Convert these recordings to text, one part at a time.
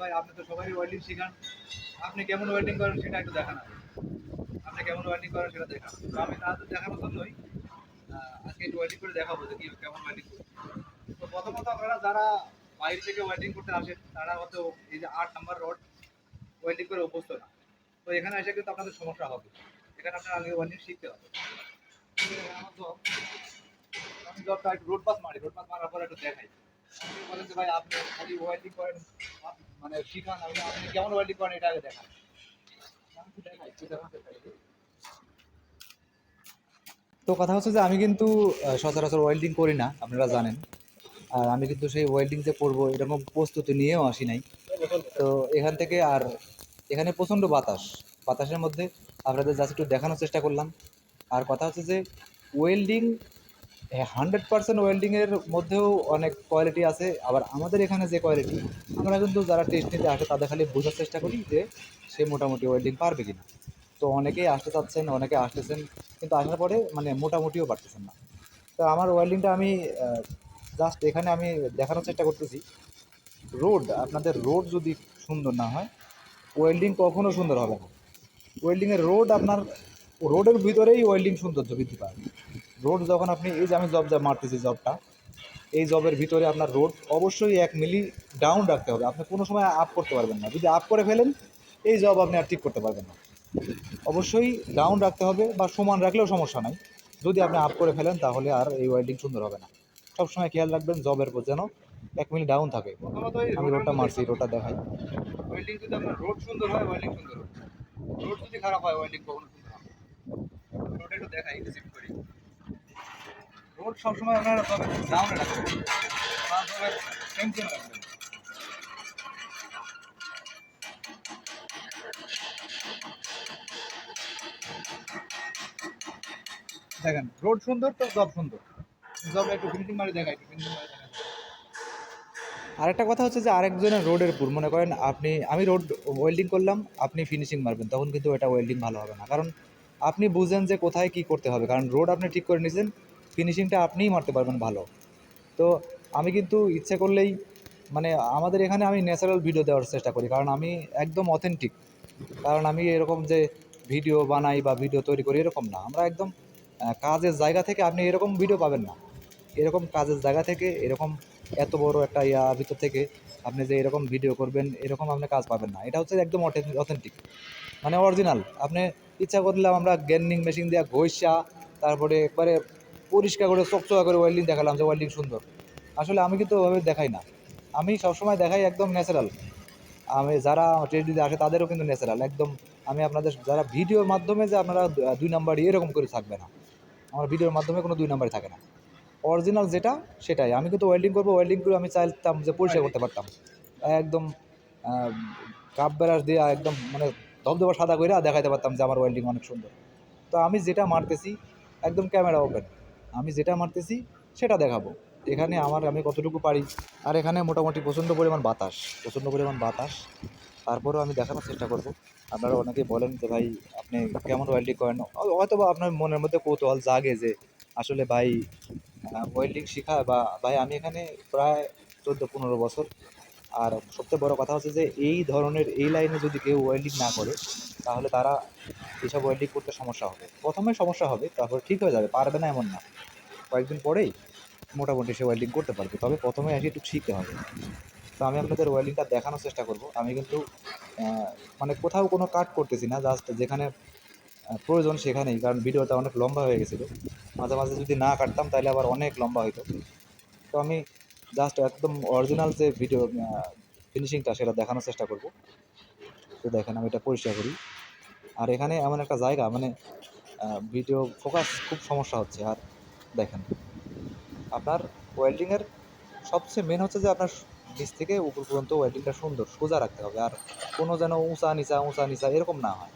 ভাই আপনি তো সবাই ওয়েল্ডিং শিখান। আপনি কেমন ওয়েল্ডিং করেন সেটা একটু দেখান। আপনি কেমন ওয়েল্ডিং করেন সেটা দেখান। তো আমি তাদের দেখানোর জন্যই আজকে একটু ওয়েল্ডিং করে দেখাবো যে কি, কেমন ওয়েল্ডিং তো প্রথমত আপনারা যারা বাইরে থেকে ওয়েল্ডিং করতে আসেন, তারা হয়তো এই যে আট নাম্বার রড ওয়েল্ডিং করে অভ্যস্ত না। তো এখানে এসে কিন্তু আপনাদের সমস্যা হবে। এখানে আপনার আগে ওয়েল্ডিং শিখতে হবে। মানে আপনি কেমন ওয়েল্ডিং করেন, এটা দেখান। তো কথা হচ্ছে যে আমি কিন্তু সচরাচর ওয়েল্ডিং করি না, আপনারা জানেন। আর আমি কিন্তু সেই ওয়েল্ডিং যে করব, এরকম প্রস্তুতি নিয়েও আসি নাই। তো এখান থেকে আর এখানে প্রচণ্ড বাতাস। বাতাসের মধ্যে আপনাদের জাস্ট একটু দেখানোর চেষ্টা করলাম। আর কথা হচ্ছে যে ওয়েল্ডিং হান্ড্রেড পার্সেন্ট ওয়েল্ডিংয়ের মধ্যেও অনেক কোয়ালিটি আছে। আবার আমাদের এখানে যে কোয়ালিটি আমরা কিন্তু যারা টেস্ট নিতে আসে, তাদের খালি বোঝার চেষ্টা করি যে সে মোটামুটি ওয়েল্ডিং পারবে কিনা। তো অনেকেই আসতে চাচ্ছেন, অনেকে আসতেছেন, কিন্তু আসার পরে মানে মোটামুটিও পারতেছেন না। তো আমার ওয়েল্ডিংটা আমি জাস্ট এখানে আমি দেখানোর চেষ্টা করতেছি। রোড আপনাদের রোড যদি সুন্দর না হয় ওয়েল্ডিং কখনও সুন্দর হবে না। ওয়েল্ডিংয়ের রোড আপনার রোডের ভিতরেই ওয়েল্ডিং সৌন্দর্য বৃদ্ধি পায়। রোড যখন আপনি এই যে আমি জব যা মারতেছি জবটা এই জবের ভিতরে আপনার রোড অবশ্যই এক মিলি ডাউন রাখতে হবে। আপনি কোনো সময় আপ করতে পারবেন না। যদি আপ করে ফেলেন এই জব আপনি আর ঠিক করতে পারবেন না। অবশ্যই ডাউন রাখতে হবে বা সমান রাখলেও সমস্যা নাই। যদি আপনি আপ করে ফেলেন তাহলে আর এই ওয়েল্ডিং সুন্দর হবে না। সবসময় খেয়াল রাখবেন জবের উপর যেন এক মিনিট ডাউন থাকে। আমি রোডটা মারছি রোডটা দেখাই। ওয়েল্ডিং যদি আপনার রোড সুন্দর হয় ওয়েল্ডিং সুন্দর হবে। রোড যদি খারাপ হয় ওয়েল্ডিং কখনো সুন্দর হবে রোড একটু দেখাই রিসিভ করি। রোড সবসময় আপনারা তবে ডাউনে রাখবেন। টেনশন দেখেন রোড সুন্দর তো জব সুন্দর। জব একটু ফিনিশিং মারি দেখাই ফিনিশিং মারি আরেকটা কথা হচ্ছে যে আরেকজনের রোডের উপর মনে করেন আপনি, আমি রোড ওয়েল্ডিং করলাম, আপনি ফিনিশিং মারবেন। তখন কিন্তু এটা ওয়েল্ডিং ভালো হবে না। কারণ আপনি বুঝেন যে কোথায় কি করতে হবে। কারণ রোড আপনি ঠিক করে নিয়েছেন ফিনিশিংটা আপনিই মারতে পারবেন ভালো। তো আমি কিন্তু ইচ্ছে করলেই মানে আমাদের এখানে আমি ন্যাচারাল ভিডিও দেওয়ার চেষ্টা করি, কারণ আমি একদম অথেন্টিক কারণ আমি এরকম যে ভিডিও বানাই বা ভিডিও তৈরি করি এরকম না। আমরা একদম কাজের জায়গা থেকে আপনি এরকম ভিডিও পাবেন না। এরকম কাজের জায়গা থেকে, এরকম এত বড় একটা ইয়া ভিতর থেকে আপনি যে এরকম ভিডিও করবেন, এরকম আপনি কাজ পাবেন না। এটা হচ্ছে একদম অথেন্টিক মানে অরিজিনাল আপনি ইচ্ছা করলে আমরা গ্যান্ডিং মেশিন দিয়ে ঘষা, তারপরে একবারে পরিষ্কার করে চকচকা করে ওয়েল্ডিং দেখালাম যে ওয়েল্ডিং সুন্দর। আসলে আমি কিন্তু ওভাবে দেখাই না। আমি সবসময় দেখাই একদম ন্যাচারাল আমি যারা ট্রেডিতে আসে তাদেরও কিন্তু ন্যাচারাল একদম আমি আপনাদের যারা ভিডিওর মাধ্যমে যে আপনারা দুই নাম্বার এরকম করে থাকবে না। আমার ভিডিওর মাধ্যমে কোনো দুই নাম্বারই থাকে না। অরিজিনাল যেটা, সেটাই। আমি কিন্তু ওয়েল্ডিং করব ওয়েল্ডিং করে আমি চাইতাম যে পরিষ্কার করতে পারতাম। একদম কাপ ব্রাশ দিয়ে একদম মানে ধবধবা সাদা করে দেখাইতে পারতাম যে আমার ওয়েল্ডিং অনেক সুন্দর। তো আমি যেটা মারতেছি, একদম ক্যামেরা ওপেন আমি যেটা মারতেছি, সেটা দেখাবো। এখানে আমার, আমি কতটুকু পারি? আর এখানে মোটামুটি প্রচণ্ড পরিমাণ বাতাস, প্রচণ্ড পরিমাণ বাতাস। তারপরেও আমি দেখানোর চেষ্টা করব। আপনারা অনেকেই বলেন যে, ভাই, আপনি কেমন ওয়েল্ডিং করেন? হয়তো বা আপনার মনের মধ্যে কৌতূহল জাগে যে, আসলে ভাই ওয়েল্ডিং শেখা বা, ভাই, আমি এখানে প্রায় চোদ্দ, পনেরো বছর। আর সবচেয়ে বড় কথা হচ্ছে যে, এই ধরনের, এই লাইনে যদি কেউ ওয়েল্ডিং না করে তাহলে তারা এসব ওয়েল্ডিং করতে সমস্যা হবে। প্রথমে সমস্যা হবে, তারপর ঠিক হয়ে যাবে, পারবে না এমন না। কয়েকদিন পরেই মোটামুটি সে ওয়েল্ডিং করতে পারবে, তবে প্রথমে আগে একটু শিখতে হবে। তো আমি আপনাদের ওয়েল্ডিংটা দেখানোর চেষ্টা করব। আমি কিন্তু মানে কোথাও কোনো কাট করতেছি না জাস্ট যেখানে প্রয়োজন সেখানেই, কারণ ভিডিওটা অনেক লম্বা হয়ে গেছিল। মাঝে মাঝে যদি না কাটতাম, তাহলে আবার অনেক লম্বা হইতো। তো আমি জাস্ট একদম অরিজিনাল যে ভিডিও ফিনিশিংটা সেটা দেখানোর চেষ্টা করব। তো দেখেন, আমি এটা পরিষ্কার করি। আর এখানে এমন একটা জায়গা মানে ভিডিও ফোকাস খুব সমস্যা হচ্ছে, আর দেখেন। আপনার ওয়েল্ডিংয়ের সবচেয়ে মেন হচ্ছে যে আপনার নিচ থেকে উপর পর্যন্ত ওয়েল্ডিংটা সুন্দর, সোজা রাখতে হবে, আর কোনো যেন উঁচা নিচা উঁচা নিচা এরকম না হয়।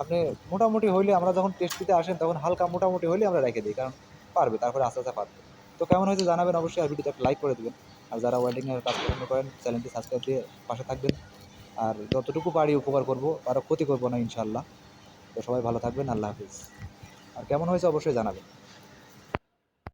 আপনি মোটামুটি হইলে আমরা যখন টেস্ট দিতে আসেন, তখন হালকা মোটামুটি হইলে আমরা রেখে দিই, কারণ পারবে, তারপরে আস্তে আস্তে পারবে। তো কেমন হয়েছে জানাবেন অবশ্যই, আর ভিডিওটা লাইক করে দেবেন। আর যারা ওয়েল্ডিংয়ের কাজ পছন্দ করেন চ্যানেলটি সাবস্ক্রাইব দিয়ে পাশে থাকবেন। আর যতটুকু পারি উপকার করব, আরও ক্ষতি করব না ইনশাল্লাহ। তো সবাই ভালো থাকবেন, আল্লাহ হাফিজ। আর কেমন হয়েছে অবশ্যই জানাবেন।